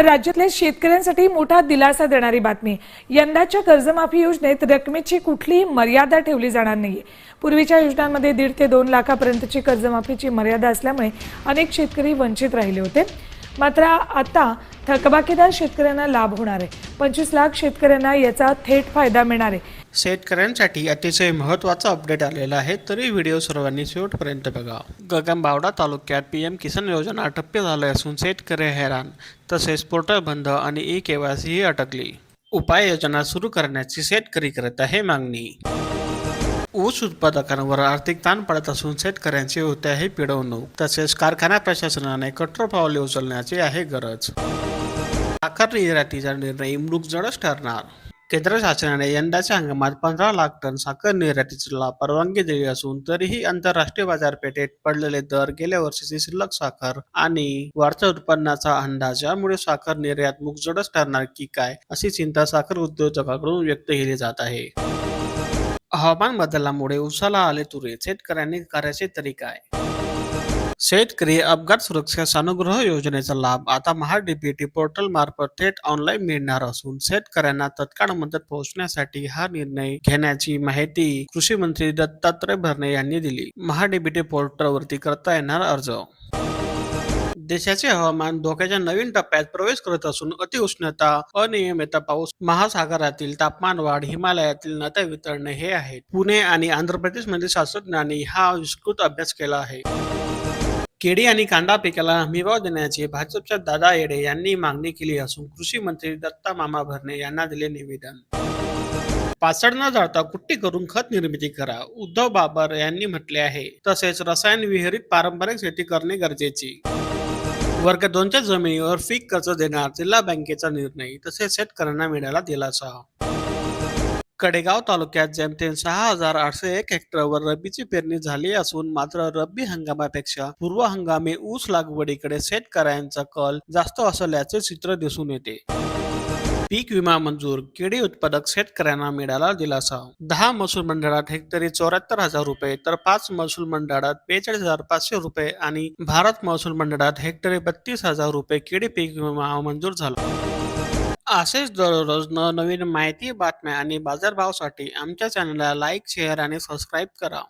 तर राज्यातल्या शेतकऱ्यांसाठी मोठा दिलासा देणारी बातमी. यंदाच्या कर्जमाफी योजनेत रकमेची कुठलीही मर्यादा ठेवली जाणार नाहीये. पूर्वीच्या योजनांमध्ये दीड ते दोन लाखापर्यंतची कर्जमाफीची मर्यादा असल्यामुळे अनेक शेतकरी वंचित राहिले होते. मात्र आता थकबाकीदार शेतकऱ्यांना लाभ होणार आहे. पंचवीस लाख शेतकऱ्यांना याचा थेट फायदा मिळणार आहे. शेतकऱ्यांसाठी अतिशय महत्त्वाचं अपडेट आलेला आहे तरी व्हिडिओ सर्वांनी शेवटपर्यंत बघा. गगनबावडा तालुक्यात पी एम किसान योजना अटप्य झाले असून शेतकरी हैराण तसेच पोर्टल बंद आणि ई केवायसी अटकली. उपाययोजना सुरू करण्याची शेतकरी करत आहे मागणी. ऊस उत्पादकांवर आर्थिक ताण पडत असून शेतकऱ्यांची होते आहे पिळवणूक तसेच कारखाना प्रशासनाने कठोर पावले उचलण्याची आहे गरज. साखर निर्यातीचा निर्णय मृगजळच ठरणार. केंद्र शासनाने यंदाच्या हंगामात पंधरा लाख टन साखर निर्यातीला परवानगी दिली असून तरीही आंतरराष्ट्रीय बाजारपेठेत पडलेले दर गेल्या वर्षीची शिल्लक साखर आणि वाढत्या उत्पन्नाचा अंदाज यामुळे साखर निर्यात मुगजडच ठरणार की काय अशी चिंता साखर उद्योजकाकडून व्यक्त केली जात आहे. हवामान बदलामुळे उसाला आले तुरे. शेतकऱ्यांनी करायचे तरी काय? शेतकरी अपघात सुरक्षा सानुग्रह योजनेचा लाभ आता महाडीबीटी पोर्टल मार्फत थेट ऑनलाईन मिळणार असून शेतकऱ्यांना तत्काळ मदत पोहोचण्यासाठी हा निर्णय घेण्याची माहिती कृषी मंत्री दत्तात्रय भरणे यांनी दिली. महाडीबीटी पोर्टलवरती करता येणार अर्ज. देशाचे हवामान धोक्याच्या नवीन टप्प्यात प्रवेश करत असून अतिउष्णता अनियमित पाऊस महासागरातील तापमान वाढ हिमालयातील नद्या वितळणे हे आहेत. पुणे आणि आंध्र प्रदेशमधील शास्त्रज्ञांनी हा विस्तृत अभ्यास केला आहे. केळी आणि कांदा पिकाला हमीभाव देण्याची भाजपच्या दादा येडे यांनी मागणी केली असून कृषी मंत्री दत्ता मामा भरणे यांना दिले निवेदन. पाचड न जाळता कुट्टी करून खत निर्मिती करा उद्धव बाबर यांनी म्हटले आहे. तसेच रसायन विहिरीत पारंपरिक शेती करणे गरजेची. वर्ग दोनच्या जमिनीवर पीक कर्ज देणार जिल्हा बँकेचा निर्णय. तसेच शेतकऱ्यांना मिळाला दिलासा. कडेगाव तालुक्यात जेमतेम सहा हजार आठशे एक हेक्टरवर रब्बीची पेरणी झाली असून मात्र रब्बी हंगामापेक्षा पूर्व हंगामी ऊस लागवडीकडे शेतकऱ्यांचा कल जास्त असल्याचे चित्र दिसून येते. पीक विमा मंजूर केळी उत्पादक शेतकऱ्यांना मिळाला दिलासा. दहा महसूल मंडळात हेक्टरी चौऱ्याहत्तर हजार रुपये तर पाच महसूल मंडळात बेचाळीस हजार पाचशे रुपये आणि भारत महसूल मंडळात हेक्टरी बत्तीस हजार रुपये केळी पीक विमा मंजूर झाला. असेच दररोज नवनवीन माहिती बातम्या आणि बाजारभावासाठी आमच्या चॅनलला लाईक शेअर आणि सबस्क्राईब करा.